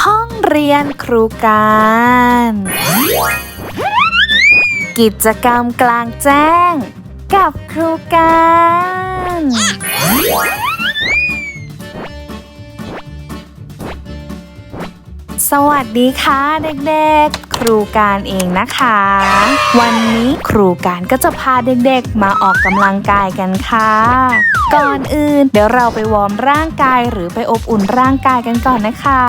ห้องเรียนครูการ กิจกรรมกลางแจ้ง กับครูการ สวัสดีค่ะเด็กๆ ครูการเองนะคะ วันนี้ครูการก็จะพาเด็กๆ มาออกกำลังกายกันค่ะ ก่อนอื่น เดี๋ยวเราไปวอร์มร่างกายหรือไปอบอุ่นร่างกายกันก่อนนะคะ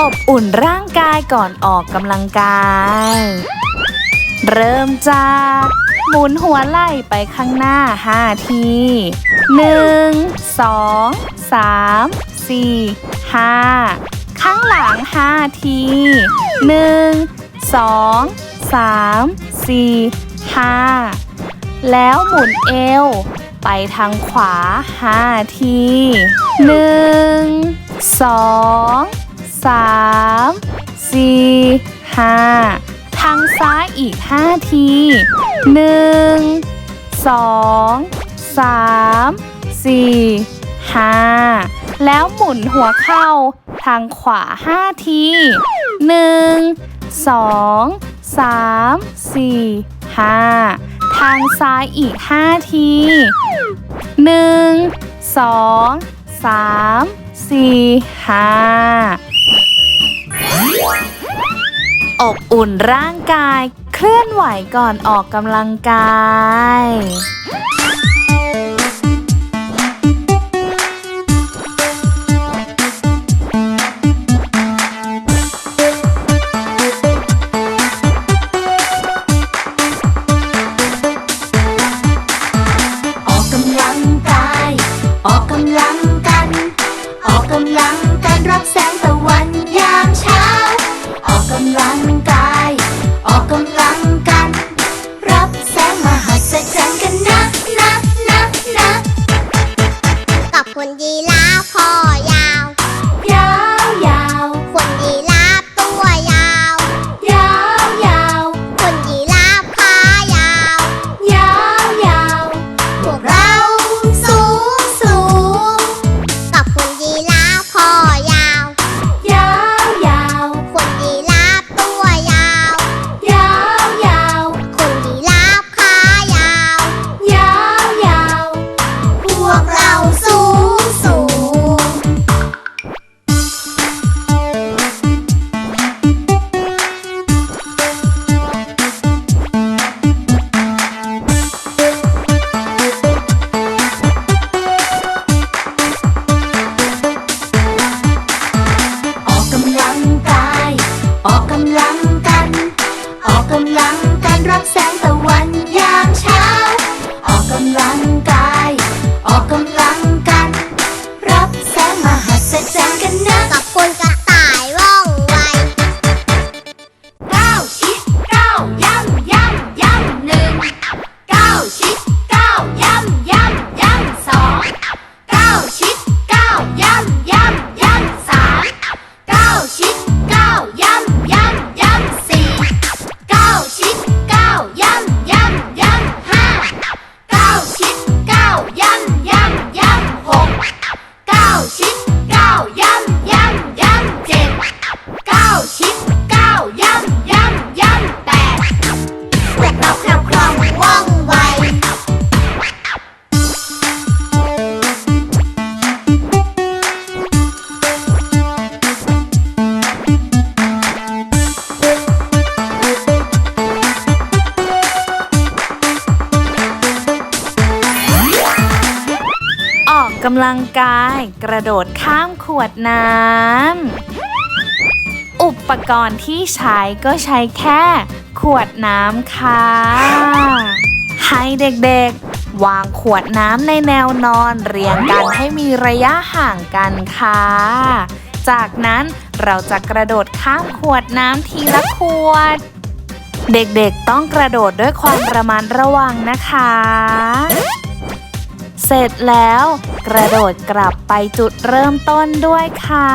อบอุ่นร่างกายก่อนออกกำลังกาย เริ่มจากหมุนหัวไหล่ไปข้างหน้า 5 ที 1 2 3 4 5ข้างหลัง5ที1 2 3 4 5แล้วหมุนเอว ไปทางขวา5ที1 2 3 4 5ทางซ้ายอีก5ที1 2 3 4 5 แล้วหมุนหัวเข่าทางขวา 5 ที 1 2 3 4 5 ทางซ้ายอีก 5 ที 1 2 3 4 5อบอุ่นร่างกาย เคลื่อนไหวก่อนออกกำลังกาย ออกกำลังกัน ออกกำลังกันรับแสงตะวันยามเช้า ออกกำลัง รับแสง กำลังกาย กระโดดข้ามขวดน้ำ อุปกรณ์ที่ใช้ก็ใช้แค่ ขวดน้ำค่ะ ให้เด็กๆ วางขวดน้ำในแนวนอนเรียงกันให้มีระยะห่างกันค่ะ จากนั้นเราจะกระโดดข้ามขวดน้ำทีละขวด เด็กๆต้องกระโดดด้วยความระมัดระวังนะคะ เสร็จแล้ว กระโดดกลับไปจุดเริ่มต้นด้วยค่ะ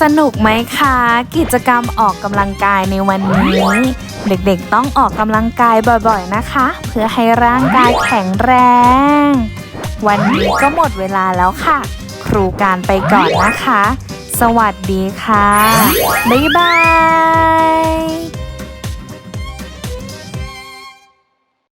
สนุกไหมคะ กิจกรรมออกกำลังกายในวันนี้ เด็กๆต้องออกกำลังกายบ่อยๆนะคะ เพื่อให้ร่างกายแข็งแรง วันนี้ก็หมดเวลาแล้วค่ะ ครูการไปก่อนนะคะ สวัสดีค่ะ บ๊ายบาย